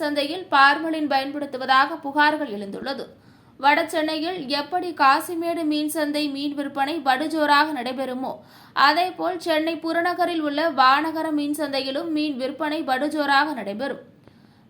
சந்தையில் பார்மலின் பயன்படுத்துவதாக புகார்கள் எழுந்துள்ளது. வட சென்னையில் எப்படி காசிமேடு மீன் சந்தை மீன் விற்பனை படுஜோராக நடைபெறுமோ அதேபோல் சென்னை புறநகரில் உள்ள வானகர மீன் சந்தையிலும் மீன் விற்பனை படுஜோராக நடைபெறும்.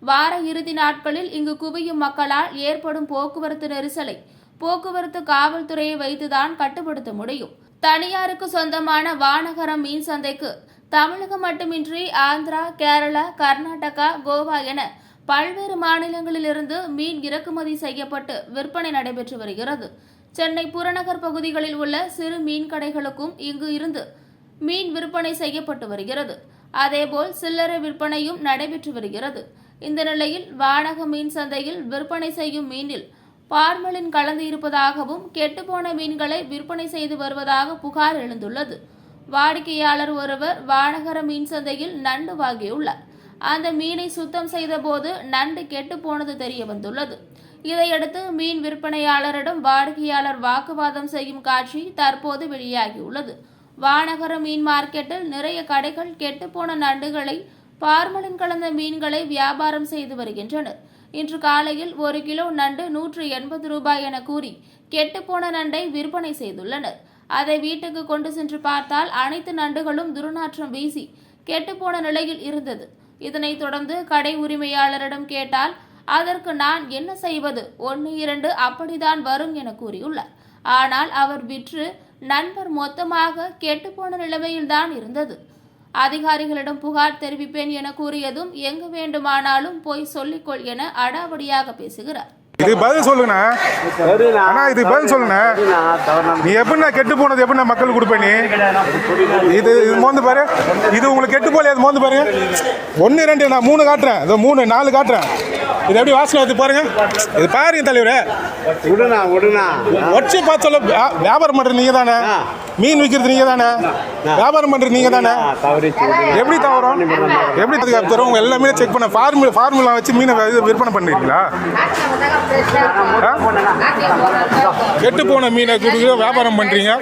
வார இறுதி நாட்களில் இங்கு குவியும் மக்களால் ஏற்படும் போக்குவரத்து நெரிசலை போக்குவரத்து காவல்துறையை வைத்துதான் கட்டுப்படுத்த முடியும். தனியாருக்கு சொந்தமான வானகரம் மீன் சந்தைக்கு தமிழகம் மட்டுமின்றி ஆந்திரா கேரளா கர்நாடகா கோவா என பல்வேறு மாநிலங்களிலிருந்து மீன் இறக்குமதி செய்யப்பட்டு விற்பனை நடைபெற்று வருகிறது. சென்னை புறநகர் பகுதிகளில் உள்ள சிறு மீன் கடைகளுக்கும் இங்கு இருந்து மீன் விற்பனை செய்யப்பட்டு வருகிறது. அதேபோல் சில்லறை விற்பனையும் நடைபெற்று வருகிறது. இந்த நிலையில் வானக மீன் சந்தையில் விற்பனை செய்யும் மீனில் பார்மலின் கலந்து இருப்பதாகவும் கெட்டுப்போன மீன்களை விற்பனை செய்து வருவதாக புகார் எழுந்துள்ளது. வாடிக்கையாளர் ஒருவர் வானகர மீன் சந்தையில் நண்டு வாங்கியுள்ளார். அந்த மீனை சுத்தம் செய்தபோது நண்டு கெட்டு போனது தெரிய வந்துள்ளது. இதையடுத்து மீன் விற்பனையாளரிடம் வாடிக்கையாளர் வாக்குவாதம் செய்யும் காட்சி தற்போது வெளியாகியுள்ளது. வானகர மீன் மார்க்கெட்டில் நிறைய கடைகள் கெட்டுப்போன நண்டுகளை பார்மலின் கலந்த மீன்களை வியாபாரம் செய்து வருகின்றனர். இன்று காலையில் ஒரு கிலோ நண்டு நூற்று எண்பது ரூபாய் என கூறி கெட்டுப்போன நண்டை விற்பனை செய்துள்ளனர். அதை வீட்டுக்கு கொண்டு சென்று பார்த்தால் அனைத்து நண்டுகளும் துர்நாற்றம் வீசி கெட்டுப்போன நிலையில் இருந்தது. இதனைத் தொடர்ந்து கடை உரிமையாளரிடம் கேட்டால் அதற்கு நான் என்ன செய்வது? ஒன்று இரண்டு அப்படிதான் வரும் என கூறியுள்ளார். ஆனால் அவர் விற்று நண்பர் மொத்தமாக கெட்டுப்போன நிலைமையில்தான் இருந்தது. அதிகாரிகளிடம் புகார் தெரிவிப்பேன் என கூறியதும் எங்கு வேண்டுமானாலும் போய் சொல்லிக்கொள் என அடாவடியாக பேசுகிறார். இது பதில் சொல்லுங்கண்ணா. அண்ணா இது பதில் சொல்லுண்ணா நீ எப்படிண்ணா கெட்டு போனது? எப்படிண்ணா மக்கள் கொடுப்ப நீ? இது இது மோந்து பாரு. இது உங்களுக்கு கெட்டு போல அது மோந்து பாருங்க ஒன்று ரெண்டு நான் மூணு காட்டுறேன். இதோ மூணு நாலு காட்டுறேன். இது எப்படி வாசனை வருது பாருங்க. இது பாருங்க தலைவரே. விடுண்ணா விடுண்ணா வச்சு பார்த்து சொல்ல வியா- வியாபாரம் பண்ணுறது நீங்கள் தானே. மீன் விற்கிறது நீங்கள் தானே? வியாபாரம் பண்ணுறது நீங்கள் தானே. எப்படி தவறும்? எப்படி அதுக்கு தரும்? உங்க எல்லாமே செக் பண்ண ஃபார்முலா ஃபார்முலா வச்சு மீனை இது விற்பனை பண்ணுறீங்களா கெட்டு போன மீனை கொடுக்குற வியாபாரம் பண்ணுறீங்க